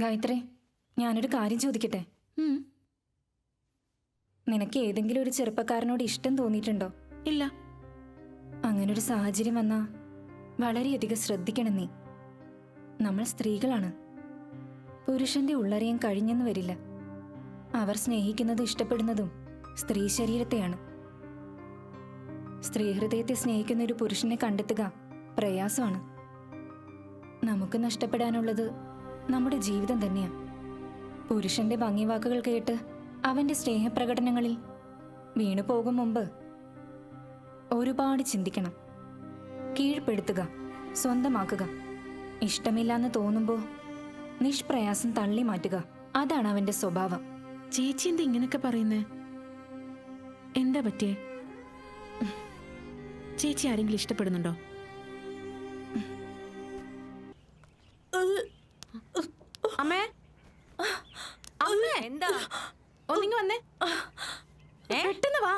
ഗായത്രി ഞാനൊരു കാര്യം ചോദിക്കട്ടെ? നിനക്ക് ഏതെങ്കിലും ഒരു ചെറുപ്പക്കാരനോട് ഇഷ്ടം തോന്നിയിട്ടുണ്ടോ? ഇല്ല. അങ്ങനൊരു സാഹചര്യം വന്നാ വളരെയധികം ശ്രദ്ധിക്കണം നീ. നമ്മൾ സ്ത്രീകളാണ്. പുരുഷന്റെ ഉള്ളറിയാൻ കഴിഞ്ഞെന്ന് വരില്ല. അവർ സ്നേഹിക്കുന്നതും ഇഷ്ടപ്പെടുന്നതും സ്ത്രീ ശരീരത്തെയാണ്. സ്ത്രീ ഹൃദയത്തെ സ്നേഹിക്കുന്ന ഒരു പുരുഷനെ കണ്ടെത്തുക പ്രയാസമാണ്. നമുക്ക് നഷ്ടപ്പെടാനുള്ളത് നമ്മുടെ ജീവിതം തന്നെയാ. പുരുഷന്റെ ഭംഗി വാക്കുകൾ കേട്ട് അവന്റെ സ്നേഹപ്രകടനങ്ങളിൽ വീണു പോകും മുമ്പ് ഒരുപാട് ചിന്തിക്കണം. കീഴ്പ്പെടുത്തുക സ്വന്തമാക്കുക. ഇഷ്ടമില്ലാന്ന് തോന്നുമ്പോൾ നിഷ്പ്രയാസം തള്ളി മാറ്റുക. അതാണ് അവന്റെ സ്വഭാവം. ചേച്ചി എന്താ ഇങ്ങനൊക്കെ പറയുന്നേ? എന്താ പറ്റിയേ? ചേച്ചി ആരെങ്കിലും ഇഷ്ടപ്പെടുന്നുണ്ടോ? അമ്മേ? അമ്മേ എന്താ? ഒന്നിങ്ങ് വന്നേ? പെട്ടെന്ന് വാ.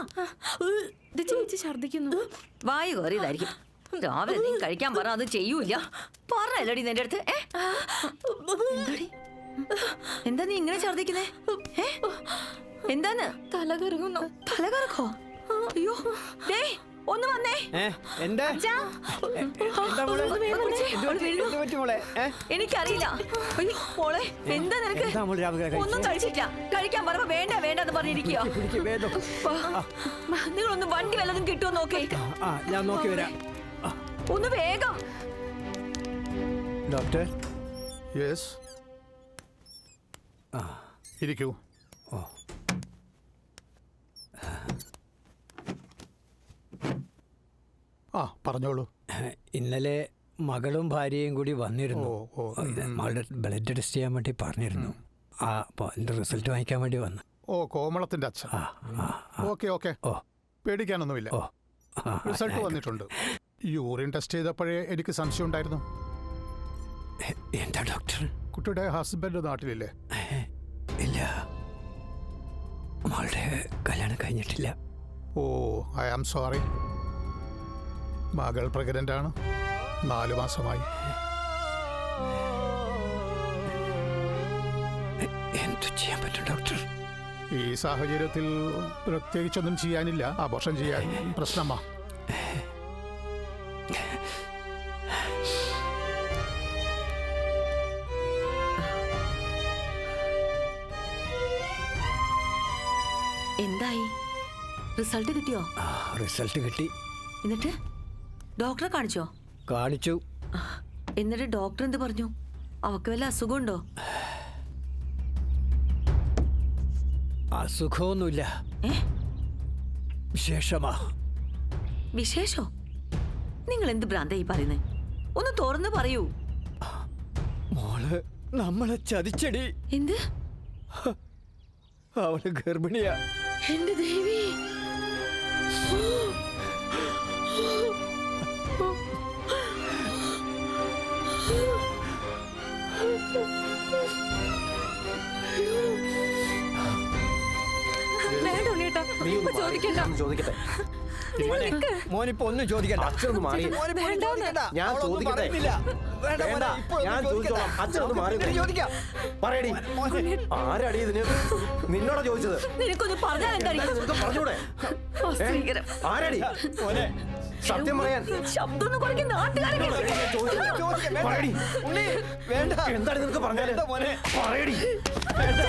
ചേച്ചി ഛർദിക്കുന്നു വായു കയറിയതായിരിക്കും. രാവിലെ നീ കഴിക്കാൻ പറ അത് ചെയ്യൂല പറയല്ലടി നിന്റെ അടുത്ത്? എന്താ നീ ഇങ്ങനെ ഛർദിക്കുന്നേ ഏ? എന്താന്ന്? തല കറങ്ങുന്നു തലകറക്കോ? അയ്യോ. ദേ ഒന്ന് വന്നേ. എന്താ? എനിക്കറിയില്ല. മോളെ എന്താ നിനക്ക്? ഒന്നും കഴിച്ചില്ല കഴിക്കാൻ പറയുമ്പോ വേണ്ട വേണ്ട എന്ന് പറഞ്ഞിരിക്കോ. നിങ്ങളൊന്ന് വണ്ടി വല്ലതും കിട്ടുമോ നോക്കേ. ഞാൻ നോക്കി വരാം. ഒന്ന് വേഗം. ഡോക്ടർ? യെസ്. ഇരിക്കൂ. ഓ. ആ പറഞ്ഞോളൂ. ഇന്നലെ മകളും ഭാര്യയും കൂടി വന്നിരുന്നു. മകളുടെ ബ്ലഡ് ടെസ്റ്റ് ചെയ്യാൻ വേണ്ടി പറഞ്ഞിരുന്നു. ആ അപ്പോൾ എന്റെ റിസൾട്ട് വാങ്ങിക്കാൻ വേണ്ടി വന്നു. ഓ കോമളത്തിന്റെ അച്ഛൻ. Okay okay. ഓ. പേടിക്കാനൊന്നുമില്ല. ഓ. റിസൾട്ട് വന്നിട്ടുണ്ട്. യൂറിൻ ടെസ്റ്റ് ചെയ്തപ്പോഴേ എനിക്ക് സംശയം ഉണ്ടായിരുന്നു. എന്താ ഡോക്ടർ കുട്ടിയുടെ ഹസ്ബൻഡ് നാട്ടിലില്ലേ? ഇല്ല. മകളുടെ കല്യാണം കഴിഞ്ഞിട്ടില്ല. ഓ ഐ ആം സോറി മകൾ പ്രഗ്നന്റ് ആണ് നാലു മാസമായി. എന്തു ചെയ്യാൻ പറ്റും ഡോക്ടർ? ഈ സാഹചര്യത്തിൽ പ്രത്യേകിച്ചൊന്നും ചെയ്യാനില്ല. അബോർഷൻ ചെയ്യാൻ പ്രശ്നമാ. എന്തായി? റിസൾട്ട് കിട്ടിയോ? ആ റിസൾട്ട് കിട്ടി. എന്നിട്ട്? ഡോക്ടറെ കാണിച്ചോ? കാണിച്ചു. എന്നിട്ട് ഡോക്ടർ എന്ത് പറഞ്ഞു? അവക്ക് വല്ല അസുഖമുണ്ടോ? അസുഖമൊന്നുമില്ല. വിശേഷമാ. വിശേഷോ? നിങ്ങൾ എന്ത് ഭ്രാന്തായി പറയുന്നേ? ഒന്ന് തുറന്ന് പറയൂ. മോൾ നമ്മളെ ചതിച്ചടി. എന്ത്? അവൾ ഗർഭിണിയാ. എന്റെ ദേവി. ചോദിക്കണ്ട ചോദിക്കട്ടെ മോനെ മോനിപ്പോ ഒന്നും ചോദിക്കണ്ട അച്ഛനൊന്ന് മാറി. മോനിപ്പോ ഒന്നും ചോദിക്കണ്ട. ഞാൻ അവളൊന്നും ചോദിക്കട്ടെ. പറയുന്നില്ല. വേണ്ട വേണ്ട, മോനെ, ഇപ്പൊ ഒന്നും ഞാൻ ചോദിക്കണ്ട. ചോദിച്ചോളാം. അച്ഛനൊന്ന് മാറി നമുക്ക്. ചോദിക്കാം പറയടി മോനെ ആരടി ഇതിന് നിന്നോടാ ചോദിച്ചത് നിനക്കൊന്ന് പറഞ്ഞാൽ എന്തായി നിനക്ക് പറഞ്ഞൂടെ ഭീകരം. ആരടി മോനെ സത്യം പറയാൻ ശബ്ദം ഒന്ന് കുറയ്ക്കുന്ന നാട്ടുകാരെ ചോദിക്കാം, വേണ്ട. പറയടി ഉണ്ണി, വേണ്ട എന്താണ് നിനക്ക് പറഞ്ഞാൽ വേണ്ട മോനെ പറയടി വേണ്ട.